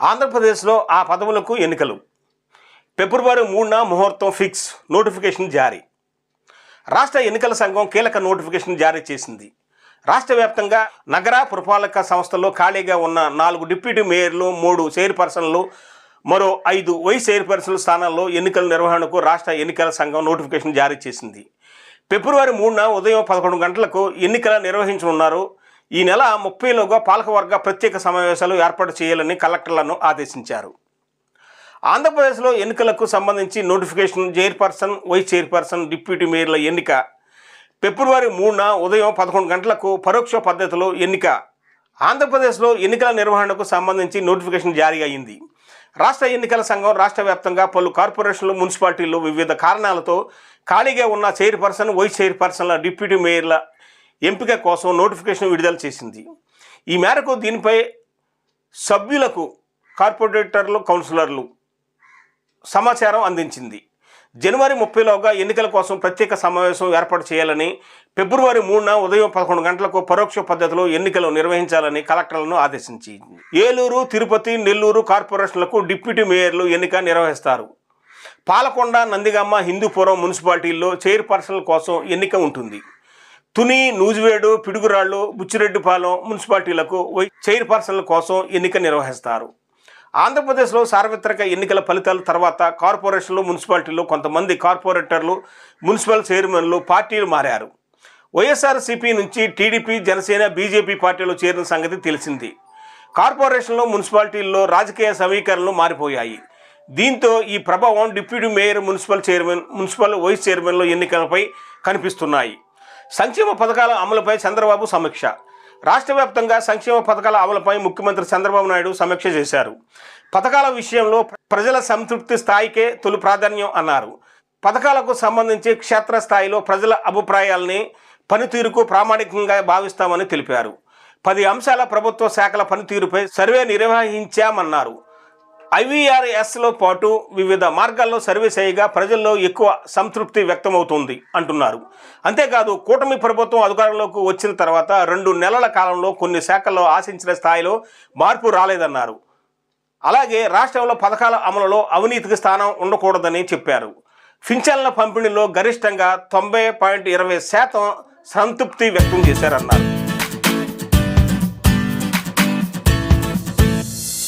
ఆంధ్రప్రదేశ్లో ఆ పదవులకు ఎన్నికలు. ఫిబ్రవరి మూడున ముహూర్తం ఫిక్స్ నోటిఫికేషన్ జారీ. రాష్ట్ర ఎన్నికల సంఘం కీలక నోటిఫికేషన్ జారీ చేసింది. రాష్ట్ర వ్యాప్తంగా నగర పురపాలక సంస్థల్లో ఖాళీగా ఉన్న నాలుగు డిప్యూటీ మేయర్లు మూడు చైర్పర్సన్లు మరో ఐదు వైస్ చైర్పర్సన్ల స్థానాల్లో ఎన్నికల నిర్వహణకు రాష్ట్ర ఎన్నికల సంఘం నోటిఫికేషన్ జారీ చేసింది. ఫిబ్రవరి మూడున ఉదయం పదకొండు గంటలకు ఎన్నికల నిర్వహించనున్నారు. ఈ నెల ముప్పైలోగా పాలకవర్గ ప్రత్యేక సమావేశాలు ఏర్పాటు చేయాలని కలెక్టర్లను ఆదేశించారు. ఆంధ్రప్రదేశ్లో ఎన్నికలకు సంబంధించి notification chairperson vice chairperson deputy మేయర్ల ఎన్నిక. ఫిబ్రవరి మూడున ఉదయం పదకొండు గంటలకు పరోక్ష పద్ధతిలో ఎన్నిక. ఆంధ్రప్రదేశ్లో ఎన్నికల నిర్వహణకు సంబంధించి నోటిఫికేషన్ జారీ అయింది. రాష్ట్ర ఎన్నికల సంఘం రాష్ట్ర వ్యాప్తంగా పలు కార్పొరేషన్లు మున్సిపాలిటీలు వివిధ కారణాలతో ఖాళీగా ఉన్న చైర్పర్సన్ వైస్ చైర్పర్సన్ల డిప్యూటీ మేయర్ల ఎంపిక కోసం నోటిఫికేషన్ విడుదల చేసింది. ఈ మేరకు దీనిపై సభ్యులకు కార్పొరేటర్లు కౌన్సిలర్లు సమాచారం అందించింది. జనవరి ముప్పైలోగా ఎన్నికల కోసం ప్రత్యేక సమావేశం ఏర్పాటు చేయాలని ఫిబ్రవరి మూడున ఉదయం పదకొండు గంటలకు పరోక్ష పద్ధతిలో ఎన్నికలు నిర్వహించాలని కలెక్టర్లను ఆదేశించింది. ఏలూరు తిరుపతి నెల్లూరు కార్పొరేషన్లకు డిప్యూటీ మేయర్లు ఎన్నిక నిర్వహిస్తారు. పాలకొండ నందిగామ హిందూపురం మున్సిపాలిటీల్లో చైర్పర్సన్ల కోసం ఎన్నిక ఉంటుంది. తుని నూజివేడు పిడుగురాళ్ళు బుచ్చిరెడ్డిపాలెం మున్సిపాలిటీలకు వై- చైర్పర్సన్ల కోసం ఎన్నిక నిర్వహిస్తారు. ఆంధ్రప్రదేశ్లో సార్వత్రిక ఎన్నికల ఫలితాల తర్వాత కార్పొరేషన్లు మున్సిపాలిటీలు కొంతమంది కార్పొరేటర్లు మున్సిపల్ చైర్మన్లు పార్టీలు మారారు. వైఎస్ఆర్సీపీ నుంచి టీడీపీ జనసేన బీజేపీ పార్టీలో చేరిన సంగతి తెలిసింది. కార్పొరేషన్లు మున్సిపాలిటీల్లో రాజకీయ సమీకరణలు మారిపోయాయి. దీంతో ఈ ప్రభావం deputy mayor municipal chairman municipal vice చైర్మన్ల ఎన్నికలపై కనిపిస్తున్నాయి. సంక్షేమ పథకాల అమలుపై చంద్రబాబు సమీక్ష. రాష్ట్ర వ్యాప్తంగా సంక్షేమ పథకాల అమలుపై ముఖ్యమంత్రి చంద్రబాబు నాయుడు సమీక్ష చేశారు. పథకాల విషయంలో ప్రజల సంతృప్తి స్థాయికే తొలి ప్రాధాన్యం అన్నారు. పథకాలకు సంబంధించి క్షేత్రస్థాయిలో ప్రజల అభిప్రాయాల్ని పనితీరుకు ప్రామాణికంగా భావిస్తామని తెలిపారు. పది అంశాల ప్రభుత్వ శాఖల పనితీరుపై సర్వే నిర్వహించామన్నారు. ఐవీఆర్ఎస్లో పాటు వివిధ మార్గాల్లో సర్వే చేయగా ప్రజల్లో ఎక్కువ సంతృప్తి వ్యక్తమవుతుంది అంటున్నారు. అంతేకాదు కూటమి ప్రభుత్వం అధికారంలోకి వచ్చిన తర్వాత రెండు నెలల కాలంలో కొన్ని శాఖల్లో ఆశించిన స్థాయిలో మార్పు రాలేదన్నారు. అలాగే రాష్ట్రంలో పథకాల అమలులో అవినీతికి స్థానం ఉండకూడదని చెప్పారు. పింఛన్ల పంపిణీలో గరిష్టంగా తొంభై పాయింట్ ఇరవై శాతం సంతృప్తి వ్యక్తం చేశారన్నారు.